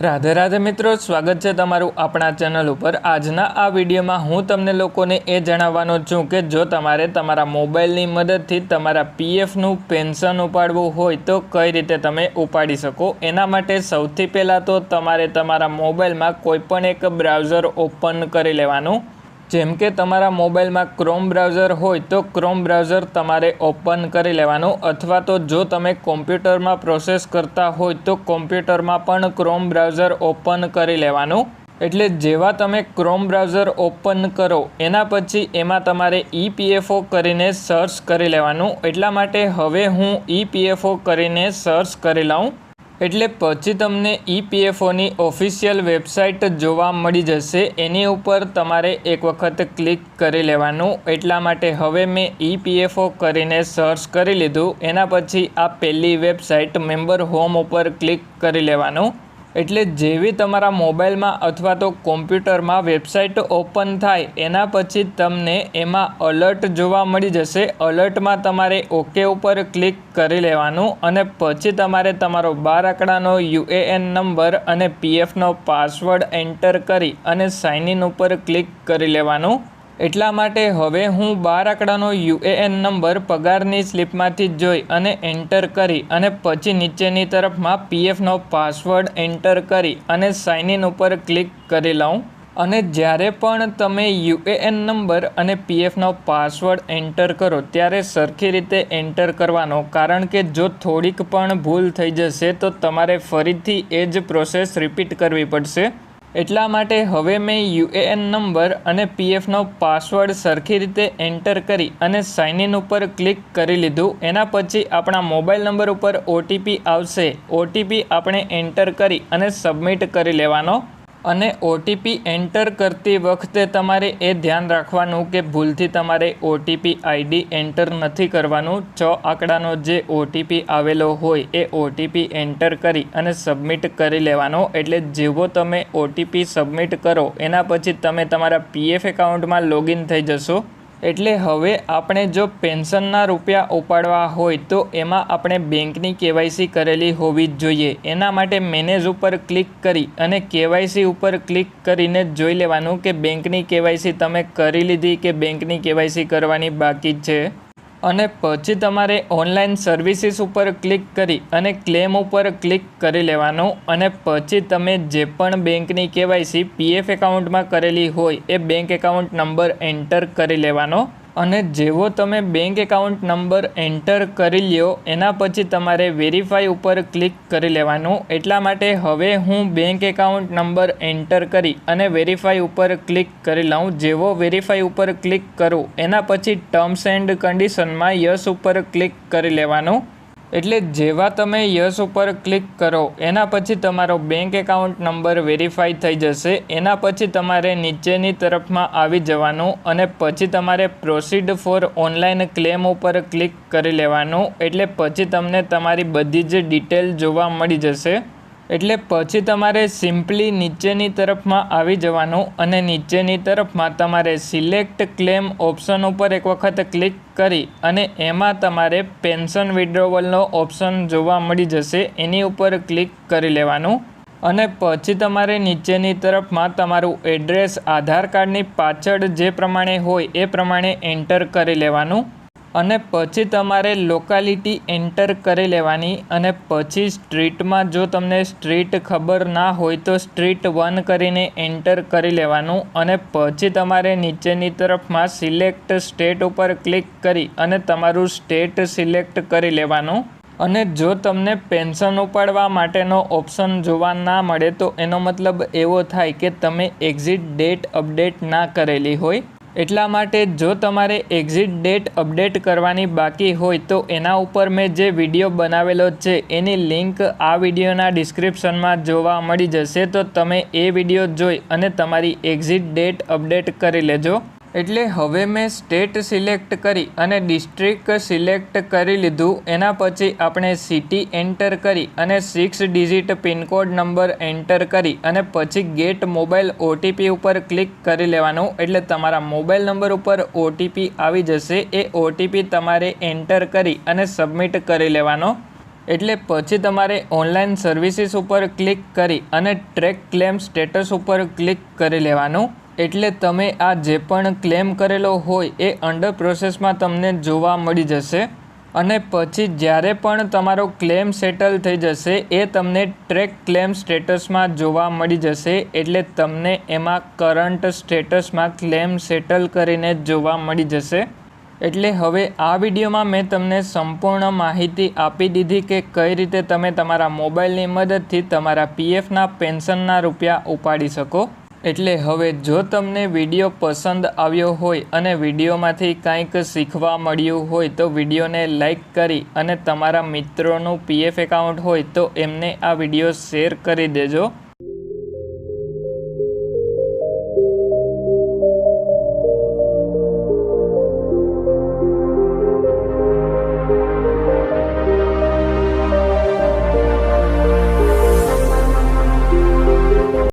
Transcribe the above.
રાધે રાધે મિત્રો, સ્વાગત છે તમારું આપણા ચેનલ ઉપર. આજના આ વિડીયોમાં હું તમને લોકોને એ જણાવવાનો છું કે જો તમારે તમારા મોબાઈલની મદદથી તમારા પીએફનું પેન્શન ઉપાડવું હોય તો કઈ રીતે તમે ઉપાડી શકો? એના માટે સૌથી પહેલાં તો તમારે તમારા મોબાઈલમાં કોઈપણ એક બ્રાઉઝર ઓપન કરી લેવાનું. જેમ કે તમારા મોબાઈલમાં ક્રોમ બ્રાઉઝર હોય તો ક્રોમ બ્રાઉઝર તમારે ઓપન કરી લેવાનું અથવા તો જો તમે કોમ્પ્યુટરમાં પ્રોસેસ કરતા હોય તો કોમ્પ્યુટરમાં પણ ક્રોમ બ્રાઉઝર ઓપન કરી લેવાનું. એટલે જેવા તમે ક્રોમ બ્રાઉઝર ઓપન કરો, એના પછી એમાં તમારે ઈપીએફઓ કરીને સર્ચ કરી લેવાનું. એટલા માટે હવે હું ઈપીએફઓ કરીને સર્ચ કરી લઉં. એટલે પછી તમને ઈપીએફઓની ઓફિશિયલ વેબસાઇટ જોવા મળી જશે. એની ઉપર તમારે એક વખત ક્લિક કરી લેવાનું. એટલા માટે હવે મેં ઈપીએફઓ કરીને સર્ચ કરી લીધું. એના પછી આ પહેલી વેબસાઇટ મેમ્બર હોમ ઉપર ક્લિક કરી લેવાનું. એટલે જેવી તમારા મોબાઈલમાં અથવા તો કોમ્પ્યુટરમાં વેબસાઇટ ઓપન થાય, એના પછી તમને એમાં અલર્ટ જોવા મળી જશે. અલર્ટમાં તમારે ઓકે ઉપર ક્લિક કરી લેવાનું અને પછી તમારે તમારો બાર આંકડાનો યુએએન નંબર અને પીએફનો પાસવર્ડ એન્ટર કરી અને સાઇન ઇન ઉપર ક્લિક કરી લેવાનું. એટલા માટે હવે હું બાર આંકડાનો યુએએન નંબર પગારની સ્લિપમાંથી જોઈ અને એન્ટર કરી અને પછી નીચેની તરફમાં પીએફનો પાસવર્ડ એન્ટર કરી અને સાઇન ઇન ઉપર ક્લિક કરી લઉં. અને જ્યારે પણ તમે યુએએન નંબર અને પીએફનો પાસવર્ડ એન્ટર કરો ત્યારે સરખી રીતે એન્ટર કરવાનો, કારણ કે જો થોડીક પણ ભૂલ થઈ જશે તો તમારે ફરીથી એ જ પ્રોસેસ રિપીટ કરવી પડશે. એટલા માટે હવે મેં યુએએન નંબર અને પીએફનો પાસવર્ડ સરખી રીતે એન્ટર કરી અને સાઇન ઇન ઉપર ક્લિક કરી લીધું. એના પછી આપણા મોબાઈલ નંબર ઉપર ઓટીપી આવશે. ઓટીપી આપણે એન્ટર કરી અને સબમિટ કરી લેવાનો અને ઓટીપી એન્ટર કરતી વખતે તમારે એ ધ્યાન રાખવાનું કે ભૂલથી તમારે ઓટીપી આઈડી એન્ટર નથી કરવાનું. છ આંકડાનો જે ઓટીપી આવેલો હોય એ ઓટીપી એન્ટર કરી અને સબમિટ કરી લેવાનો. એટલે જેવો તમે ઓટીપી સબમિટ કરો, એના પછી તમે તમારા પીએફ એકાઉન્ટમાં લોગિન થઈ જશો. એટલે હવે આપણે જો પેન્શનના રૂપિયા ઉપાડવા હોય તો એમાં આપણે બેંકની કેવાયસી કરેલી હોવી જ જોઈએ. એના માટે મેનેજ ઉપર ક્લિક કરી અને કેવાયસી ઉપર ક્લિક કરીને જોઈ લેવાનું કે બેંકની કેવાયસી તમે કરી લીધી કે બેંકની કેવાયસી કરવાની બાકી છે. અને પછી તમારે ઓનલાઈન સર્વિસીસ ઉપર ક્લિક કરી અને ક્લેમ ઉપર ક્લિક કરી લેવાનું અને પછી તમે જે પણ બેંકની કેવાયસી પીએફ એકાઉન્ટમાં કરેલી હોય એ બેંક એકાઉન્ટ નંબર એન્ટર કરી લેવાનો. અને જેવો તમે બેંક એકાઉન્ટ નંબર એન્ટર કરી લ્યો, એના પછી તમારે વેરીફાઈ ઉપર ક્લિક કરી લેવાનું. એટલા માટે હવે હું બેંક એકાઉન્ટ નંબર એન્ટર કરી અને વેરીફાઈ ઉપર ક્લિક કરી લઉં. જેવો વેરીફાઈ ઉપર ક્લિક કરું, એના પછી ટર્મ્સ એન્ડ કન્ડિશનમાં યસ ઉપર ક્લિક કરી લેવાનું. એટલે જેવા તમે યસ ઉપર ક્લિક કરો, એના પછી તમારો બેંક એકાઉન્ટ નંબર વેરીફાઈ થઈ જશે. એના પછી તમારે નીચેની તરફમાં આવી જવાનું અને પછી તમારે પ્રોસીડ ફોર ઓનલાઈન ક્લેમ ઉપર ક્લિક કરી લેવાનું. એટલે પછી તમને તમારી બધી જ ડિટેલ જોવા મળી જશે. એટલે પછી તમારે સિમ્પલી નીચેની તરફમાં આવી જવાનું અને નીચેની તરફમાં તમારે સિલેક્ટ ક્લેમ ઓપ્શન ઉપર એક વખત ક્લિક કરી અને એમાં તમારે પેન્શન વિડ્રોવલનો ઓપ્શન જોવા મળી જશે. એની ઉપર ક્લિક કરી લેવાનું અને પછી તમારે નીચેની તરફમાં તમારું એડ્રેસ આધાર કાર્ડની પાછળ જે પ્રમાણે હોય એ પ્રમાણે એન્ટર કરી લેવાનું. અને પછી તમારે લોકાલિટી એન્ટર કરી લેવાની અને પછી સ્ટ્રીટમાં જો તમને સ્ટ્રીટ ખબર ના હોય તો સ્ટ્રીટ વન કરીને એન્ટર કરી લેવાનું અને પછી તમારે નીચેની તરફમાં સિલેક્ટ સ્ટેટ ઉપર ક્લિક કરી અને તમારું સ્ટેટ સિલેક્ટ કરી લેવાનું. અને જો તમને પેન્શન ઉપાડવા માટેનો ઓપ્શન જોવા ના મળે તો એનો મતલબ એવો થાય કે તમે એક્ઝિટ ડેટ અપડેટ ના કરેલી હોય. એટલા માટે જો તમારે એક્ઝિટ ડેટ અપડેટ કરવાની બાકી હોય તો એના ઉપર મેં જે વીડિયો બનાવેલો છે, એની લિંક આ વિડીયોના ડિસ્ક્રિપ્શનમાં જોવા મળી જશે. તો તમે એ વીડિયો જોઈ અને તમારી એક્ઝિટ ડેટ અપડેટ કરી લેજો. એટલે હવે મેં સ્ટેટ સિલેક્ટ કરી અને ડિસ્ટ્રિક્ટ સિલેક્ટ કરી લીધું. એના પછી આપણે સિટી એન્ટર કરી અને six digit pincode number enter કરી અને પછી ગેટ મોબાઈલ ઓટીપી ઉપર ક્લિક કરી લેવાનું. એટલે તમારા મોબાઈલ નંબર ઉપર ઓટીપી આવી જશે. એ ઓટીપી તમારે એન્ટર કરી અને સબમિટ કરી લેવાનો. એટલે પછી તમારે ઓનલાઈન સર્વિસીસ ઉપર ક્લિક કરી અને ટ્રેક ક્લેમ સ્ટેટસ ઉપર ક્લિક કરી લેવાનું. એટલે તમે આ જે પણ ક્લેમ કરેલો હોય એ અંડર પ્રોસેસમાં તમને જોવા મળી જશે. અને પછી જ્યારે પણ તમારો ક્લેમ સેટલ થઈ જશે, એ તમને ટ્રેક ક્લેમ સ્ટેટસમાં જોવા મળી જશે. એટલે તમને એમાં કરંટ સ્ટેટસમાં ક્લેમ સેટલ કરીને જોવા મળી જશે. એટલે હવે આ વિડીયોમાં મેં તમને સંપૂર્ણ માહિતી આપી દીધી કે કઈ રીતે તમે તમારા મોબાઈલની મદદથી તમારા પીએફના પેન્શનના રૂપિયા ઉપાડી શકો. એટલે હવે જો તમને વીડિયો પસંદ આવ્યો હોય અને વિડીયોમાંથી કાંઈક શીખવા મળ્યું હોય તો વિડીયોને લાઈક કરી અને તમારા મિત્રોનું પીએફ એકાઉન્ટ હોય તો એમને આ વીડિયો શેર કરી દેજો.